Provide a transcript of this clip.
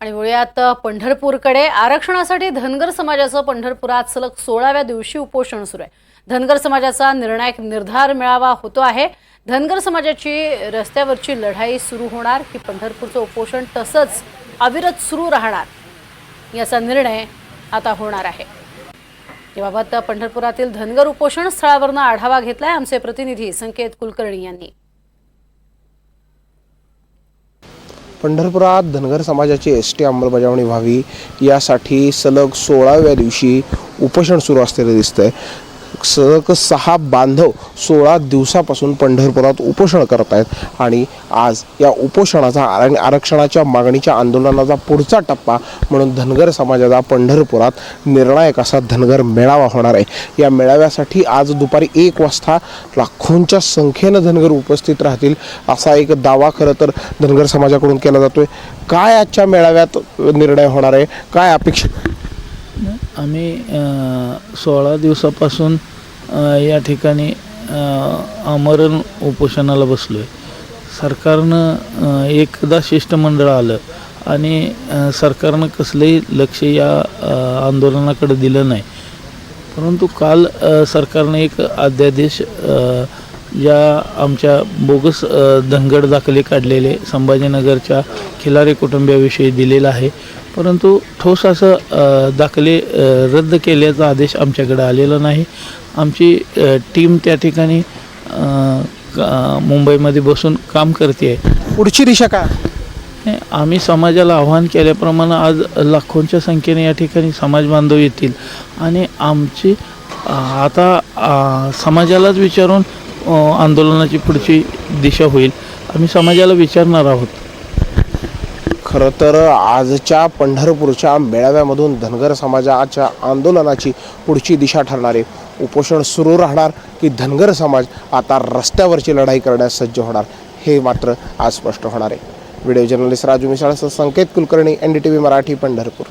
आणि वळूयात पंढरपूरकडे. आरक्षणासाठी धनगर समाजाचं पंढरपुरात सलग सोळाव्या दिवशी उपोषण सुरू आहे. धनगर समाजाचा निर्णायक निर्धार मेळावा होतो आहे. धनगर समाजाची रस्त्यावरची लढाई सुरू होणार. की पंढरपूरचं उपोषण तसंच अविरत सुरू राहणार याचा निर्णय आता होणार आहे. याबाबत पंढरपुरातील धनगर उपोषण स्थळावरनं आढावा घेतलाय आमचे प्रतिनिधी संकेत कुलकर्णी यांनी. पंढरपुरात धनगर समाजाची एस टी अंमलबजावणी व्हावी यासाठी सलग सोळाव्या दिवशी उपोषण सुरू असलेलं दिसतंय. सलग सहा बांधव सोळा दिवसापासून पंढरपुरात उपोषण करत आहेत आणि आज या उपोषणाचा आर- आरक्षणाच्या मागणीच्या आंदोलनाचा पुढचा टप्पा म्हणून धनगर समाजाचा पंढरपुरात निर्णायक असा धनगर मेळावा होणार आहे. या मेळाव्यासाठी आज दुपारी एक वाजता लाखोंच्या संख्येनं धनगर उपस्थित राहतील असा एक दावा खरं तर धनगर समाजाकडून केला जातोय. काय आजच्या मेळाव्यात निर्णय होणार आहे? काय अपेक्षा आम्ही सोळा दिवसापासून या ठिकाणी आमरण उपोषणाला बसलो आहे सरकारनं एकदा शिष्टमंडळ आलं आणि सरकारनं कसलंही लक्ष या आंदोलनाकडे दिलं नाही. परंतु काल सरकारनं एक अध्यादेश या आमच्या बोगस धनगड दाखले काढलेले संभाजीनगरच्या खिलारी कुटुंबियाविषयी दिलेला आहे. परंतु ठोस असं दाखले रद्द केल्याचा आदेश आमच्याकडे आलेला नाही. आमची टीम त्या ठिकाणी मुंबईमध्ये बसून काम करते आहे पुढची दिशा काय? आम्ही समाजाला आव्हान केल्याप्रमाणे आज लाखोंच्या संख्येने या ठिकाणी समाज बांधव येतील. आणि आमची आता समाजालाच विचारून आंदोलनाची पुढची दिशा होईल. आम्ही समाजाला विचारणार आहोत. खरं तर आजच्या पंढरपूरच्या मेळाव्यामधून धनगर समाजाच्या आंदोलनाची पुढची दिशा ठरणारे उपोषण सुरू राहणार की धनगर समाज आता रस्त्यावरची लढाई करण्यास सज्ज होणार हे मात्र आज स्पष्ट होणार आहे. Video journalist Raju मिसाळसह Sanket Kulkarni N D T V Marathi Pandharpur.